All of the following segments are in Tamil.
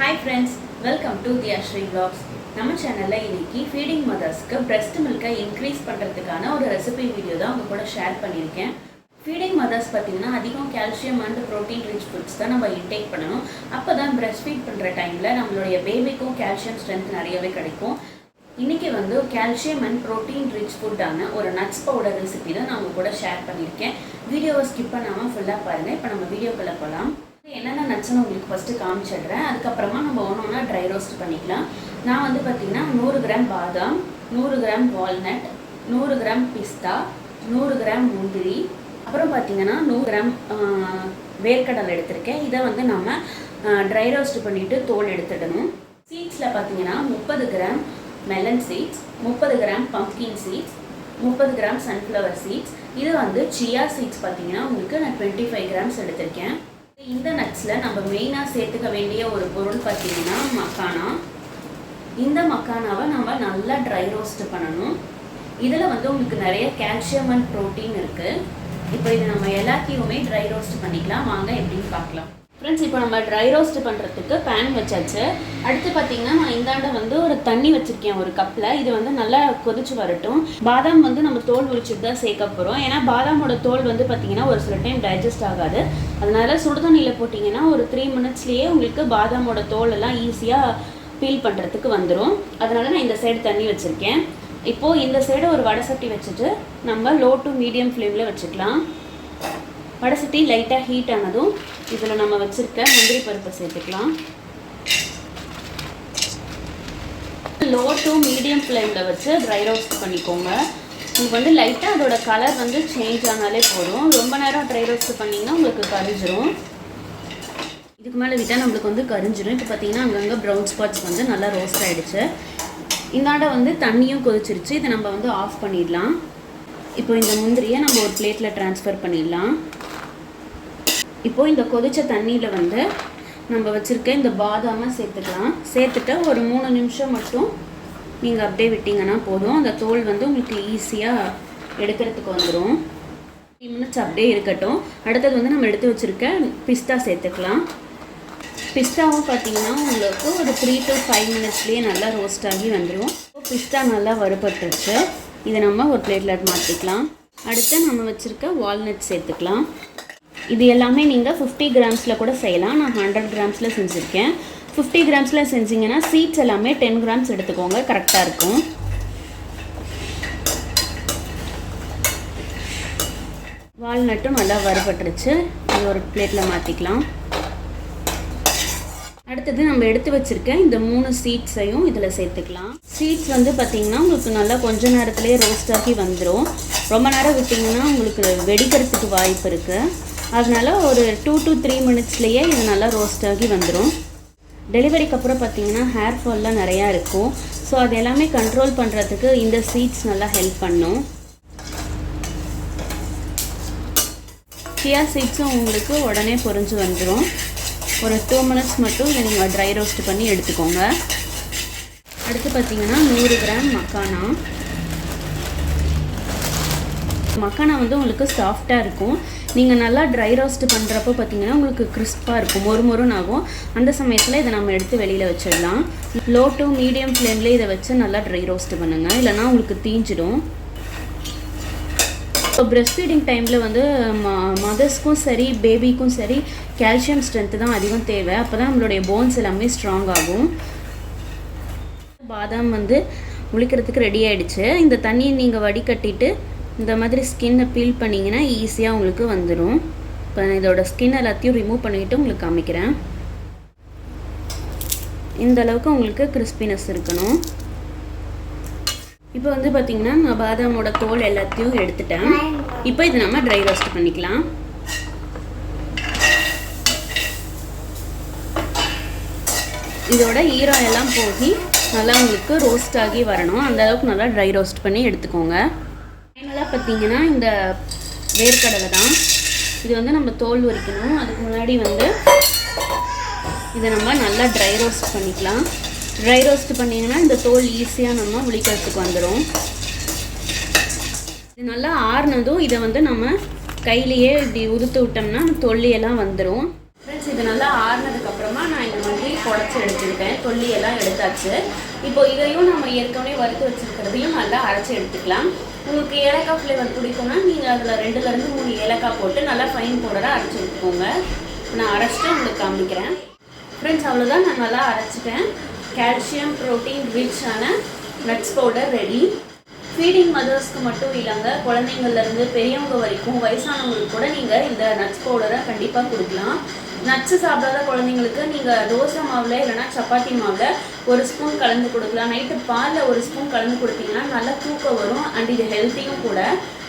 Hi friends welcome to the Asri blogs நம்ம சேனலில் இன்னைக்கு ஃபீடிங் மதர்ஸ்க்கு பிரஸ்ட் மில்கை இன்க்ரீஸ் பண்ணுறதுக்கான ஒரு ரெசிபி வீடியோ தான் உங்கள் கூட ஷேர் பண்ணியிருக்கேன். ஃபீடிங் மதர்ஸ் பார்த்தீங்கன்னா அதிகம் calcium and protein rich foods தான் நம்ம இன்டேக் பண்ணணும். அப்போ தான் பிரஸ்ட் ஃபீட் பண்ணுற டைமில் நம்மளுடைய பேபிக்கும் கால்சியம் ஸ்ட்ரென்த் நிறையவே கிடைக்கும். இன்னைக்கு வந்து கால்சியம் அண்ட் ப்ரோட்டீன் ரிச் ஃபுட்டான ஒரு நட்ஸ் பவுடர் ரெசிபி தான் நான் உங்கள் கூட ஷேர் பண்ணியிருக்கேன். வீடியோவை ஸ்கிப் பண்ணாமல் ஃபுல்லாக பாருங்கள் இப்போ நம்ம வீடியோக்குள்ளே போகலாம் என்னென்ன நட்ஸ்னு உங்களுக்கு ஃபஸ்ட்டு காமிச்சிடுறேன் அதுக்கப்புறமா நம்ம ஒன்று ஒன்றா ட்ரை ரோஸ்ட் பண்ணிக்கலாம். நான் வந்து பார்த்திங்கன்னா நூறு கிராம் பாதாம் நூறு கிராம் வால்நட் நூறு கிராம் பிஸ்தா நூறு கிராம் முந்திரி அப்புறம் பார்த்தீங்கன்னா நூறு கிராம் வேர்க்கடலை எடுத்திருக்கேன். இதை வந்து நம்ம ட்ரை ரோஸ்ட் பண்ணிவிட்டு தோல் எடுத்துடணும். சீட்ஸில் பார்த்தீங்கன்னா முப்பது கிராம் மெலன் சீட்ஸ் முப்பது கிராம் பம்ப்கின் சீட்ஸ் முப்பது கிராம் சன்ஃப்ளவர் சீட்ஸ் இது வந்து சியா சீட்ஸ் பார்த்தீங்கன்னா உங்களுக்கு நான் டுவெண்ட்டி ஃபைவ் கிராம்ஸ் எடுத்திருக்கேன். இந்த நட்ஸில் நம்ம மெயினாக சேர்த்துக்க வேண்டிய ஒரு பொருள் பார்த்தீங்கன்னா மக்கானா. இந்த மக்கானாவை நம்ம நல்லா ட்ரை ரோஸ்ட் பண்ணணும். இதில் வந்து உங்களுக்கு நிறைய கால்சியம் அண்ட் ப்ரோட்டீன் இருக்குது இப்போ இது நம்ம எல்லாத்தையுமே ட்ரை ரோஸ்ட் பண்ணிக்கலாம். வாங்க எப்படின்னு பார்க்கலாம். ஃப்ரெண்ட்ஸ் இப்போ நம்ம ட்ரை ரோஸ்ட் பண்ணுறதுக்கு பேன் வச்சாச்சு. அடுத்து பார்த்தீங்கன்னா நான் இந்தாண்ட வந்து ஒரு தண்ணி வச்சுருக்கேன் ஒரு கப்பில் இது வந்து நல்லா கொதிச்சு வரட்டும். பாதாம் வந்து நம்ம தோல் உரிச்சிட்டு தான் சேர்க்க போகிறோம் ஏன்னா பாதாமோட தோல் வந்து பார்த்தீங்கன்னா ஒரு சில டைம் டைஜஸ்ட் ஆகாது. அதனால் சுடுதண்ணியில் போட்டிங்கன்னா ஒரு த்ரீ மினிட்ஸ்லேயே உங்களுக்கு பாதாமோட தோல் எல்லாம் ஈஸியாக பீல் பண்ணுறதுக்கு வந்துடும் அதனால் நான் இந்த சைடு தண்ணி வச்சுருக்கேன். இப்போது இந்த சைடு ஒரு வடை சட்டி வச்சுட்டு நம்ம லோ டு மீடியம் ஃப்ளேமில் வச்சுக்கலாம். வடை சட்டி லைட்டாக ஹீட் ஆனதும் இதில் நம்ம வச்சுருக்க முந்திரி பருப்பை சேர்த்துக்கலாம். லோ டு மீடியம் ஃப்ளேமில் வச்சு ட்ரை ரோஸ்ட் பண்ணிக்கோங்க. உங்களுக்கு வந்து லைட்டாக அதோட கலர் வந்து சேஞ்ச் ஆனாலே போதும். ரொம்ப நேரம் ட்ரை ரோஸ்ட் பண்ணிங்கன்னா உங்களுக்கு கரிஞ்சிரும். இதுக்கு மேலே விட்டால் நம்மளுக்கு வந்து கரிஞ்சிரும். இப்போ பார்த்தீங்கன்னா அங்கங்கே ப்ரௌன் ஸ்பாட்ஸ் வந்து நல்லா ரோஸ்ட் ஆகிடுச்சு இந்தாண்ட வந்து தண்ணியும் கொதிச்சிருச்சு. இதை நம்ம வந்து ஆஃப் பண்ணிடலாம். இப்போ இந்த முந்திரியை நம்ம ஒரு பிளேட்டில் ட்ரான்ஸ்ஃபர் பண்ணிடலாம். இப்போ இந்த கொதிச்ச தண்ணியில் வந்து நம்ம வச்சுருக்க இந்த பாதாமை சேர்த்துக்கலாம். சேர்த்துட்டு ஒரு மூணு நிமிஷம் மட்டும் நீங்கள் அப்படியே விட்டிங்கன்னா போதும். அந்த தோல் வந்து உங்களுக்கு ஈஸியாக எடுக்கிறதுக்கு வந்துடும் த்ரீ மினிட்ஸ் அப்படியே இருக்கட்டும். அடுத்தது வந்து நம்ம எடுத்து வச்சுருக்க பிஸ்தா சேர்த்துக்கலாம். பிஸ்தாவும் பார்த்தீங்கன்னா உங்களுக்கு ஒரு த்ரீ டு ஃபைவ் மினிட்ஸ்லேயே நல்லா ரோஸ்ட் ஆகி வந்துடும் பிஸ்தா நல்லா வறுபட்டுருச்சு. இதை நம்ம ஒரு பிளேட்டில் மாற்றிக்கலாம் அடுத்து நம்ம வச்சுருக்க வால்நட் சேர்த்துக்கலாம். இது எல்லாமே நீங்கள் ஃபிஃப்டி கிராம்ஸில் கூட செய்யலாம். நான் ஹண்ட்ரட் கிராம்ஸில் செஞ்சுருக்கேன். ஃபிஃப்டி கிராம்ஸில் செஞ்சிங்கன்னா சீட்ஸ் எல்லாமே டென் கிராம்ஸ் எடுத்துக்கோங்க. கரெக்டாக இருக்கும். வால்நட்டும் நல்லா வறுபட்டுருச்சு. இது ஒரு பிளேட்டில் மாற்றிக்கலாம் அடுத்தது நம்ம எடுத்து வச்சுருக்கேன் இந்த மூணு சீட்ஸையும் இதில் சேர்த்துக்கலாம். சீட்ஸ் வந்து பார்த்திங்கன்னா உங்களுக்கு நல்லா கொஞ்ச நேரத்துலேயே ரோஸ்ட் ஆகி வந்துடும் ரொம்ப நேரம் விட்டிங்கன்னா உங்களுக்கு வெடிக்கிறதுக்கு வாய்ப்பு இருக்குது அதனால் ஒரு டூ டு த்ரீ மினிட்ஸ்லேயே இது நல்லா ரோஸ்ட் ஆகி வந்துடும் டெலிவரிக்கு அப்புறம் பார்த்தீங்கன்னா ஹேர் ஃபால்லாம் நிறையா இருக்கும். ஸோ அது எல்லாமே கண்ட்ரோல் பண்ணுறதுக்கு இந்த சீட்ஸ் நல்லா ஹெல்ப் பண்ணும். கியா சீட்ஸும் உங்களுக்கு உடனே பொறிஞ்சு வந்துடும் ஒரு டூ மினிட்ஸ் மட்டும் இதை நீங்கள் ட்ரை ரோஸ்ட் பண்ணி எடுத்துக்கோங்க. அடுத்து பார்த்தீங்கன்னா நூறு கிராம் மக்கானா. மக்கானா வந்து உங்களுக்கு சாஃப்டாக இருக்கும். நீங்கள் நல்லா ட்ரை ரோஸ்ட் பண்ணுறப்போ பார்த்தீங்கன்னா உங்களுக்கு கிறிஸ்பாக இருக்கும். மொறு மொறுன்னு ஆகும். அந்த சமயத்தில் இதை நம்ம எடுத்து வெளியில் வச்சிடலாம். லோ டு மீடியம் ஃப்ளேமில் இதை வச்சு நல்லா ட்ரை ரோஸ்ட் பண்ணுங்கள் இல்லைன்னா உங்களுக்கு தீஞ்சிடும். இப்போ பிரெஸ்ட் ஃபீடிங் டைமில் வந்து மதர்ஸ்க்கும் சரி பேபிக்கும் சரி கால்சியம் ஸ்ட்ரென்த்து தான் அதிகம் தேவை. அப்போ தான் நம்மளுடைய போன்ஸ் எல்லாமே ஸ்ட்ராங் ஆகும். பாதாம் வந்து முழிக்கிறதுக்கு ரெடி ஆகிடுச்சு இந்த தண்ணியை நீங்கள் வடிகட்டிட்டு இந்த மாதிரி ஸ்கின்னை பீல் பண்ணிங்கன்னா ஈஸியாக உங்களுக்கு வந்துடும் இப்போ நான் இதோட ஸ்கின் எல்லாத்தையும் ரிமூவ் பண்ணிவிட்டு உங்களுக்கு காமிக்கிறேன். இந்த அளவுக்கு உங்களுக்கு கிறிஸ்பினஸ் இருக்கணும். இப்போ வந்து பார்த்தீங்கன்னா நான் பாதாமோட தோல் எல்லாத்தையும் எடுத்துட்டேன். இப்போ இது நம்ம ட்ரை ரோஸ்ட் பண்ணிக்கலாம். இதோட ஈரம் எல்லாம் போகி நல்லா உங்களுக்கு ரோஸ்ட் ஆகி வரணும். அந்த அளவுக்கு நல்லா ட்ரை ரோஸ்ட் பண்ணி எடுத்துக்கோங்க. ஃபைனலாக பார்த்தீங்கன்னா இந்த வேர்க்கடலை தான். இது வந்து நம்ம தோல் உரிக்கணும். அதுக்கு முன்னாடி வந்து இதை நம்ம நல்லா ட்ரை ரோஸ்ட் பண்ணிக்கலாம். ட்ரை ரோஸ்ட் பண்ணிங்கன்னா இந்த தோல் ஈஸியாக நம்ம உளிக்கிறதுக்கு வந்துடும் இது நல்லா ஆறுனதும் இதை வந்து நம்ம கையிலையே இப்படி உதுத்து விட்டோம்னா தொல்லியெல்லாம் வந்துடும் ஃப்ரெண்ட்ஸ் இது நல்லா ஆறுனதுக்கப்புறமா நான் இந்த மாதிரி குடச்சி எடுத்துக்கிட்டேன். கொல்லி எல்லாம் எடுத்தாச்சு. இப்போ இதையும் நம்ம ஏற்கனவே வறுத்து வச்சிருக்கிறதையும் நல்லா அரைச்சி எடுத்துக்கலாம். உங்களுக்கு ஏலக்காய் ஃப்ளேவர் பிடிக்கும்னா நீங்கள் அதில் ரெண்டுலேருந்து மூணு ஏலக்காய் போட்டு நல்லா ஃபைன் பவுடராக அரைச்சி எடுத்துக்கோங்க. நான் அரைச்சிட்டு உங்களுக்கு காமிக்கிறேன். ஃப்ரெண்ட்ஸ் அவ்வளோதான் நான் நல்லா அரைச்சிட்டேன். கால்சியம் ப்ரோட்டீன் ரிச்சான நட்ஸ் பவுடர் ரெடி ஃபீடிங் மதர்ஸ்க்கு மட்டும் இல்லைங்க. குழந்தைங்கள்லேருந்து பெரியவங்க வரைக்கும் வயசானவங்களுக்கு கூட நீங்கள் இந்த நட்ஸ் பவுடரை கண்டிப்பாக கொடுக்கலாம். நட்ஸு சாப்பிடாத குழந்தைங்களுக்கு நீங்கள் தோசை மாவில் இல்லைன்னா சப்பாத்தி மாவில் ஒரு ஸ்பூன் கலந்து கொடுக்கலாம். நைட்டு பாலில் ஒரு ஸ்பூன் கலந்து கொடுத்தீங்கன்னா நல்லா தூக்கம் வரும் அண்ட் இது ஹெல்த்தியும் கூட.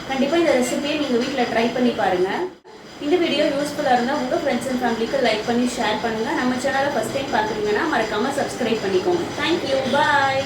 கண்டிப்பாக இந்த ரெசிபியை நீங்கள் வீட்டில் ட்ரை பண்ணி பாருங்கள் இந்த வீடியோ யூஸ்ஃபுல்லாக இருந்தால் உங்கள் ஃப்ரெண்ட்ஸ் அண்ட் ஃபேமிலிக்கு லைக் பண்ணி ஷேர் பண்ணுங்கள் நம்ம சேனலை ஃபஸ்ட் டைம் பார்க்குறீங்கன்னா மறக்காமல் சப்ஸ்கிரைப் பண்ணிக்கோங்க. Thank you bye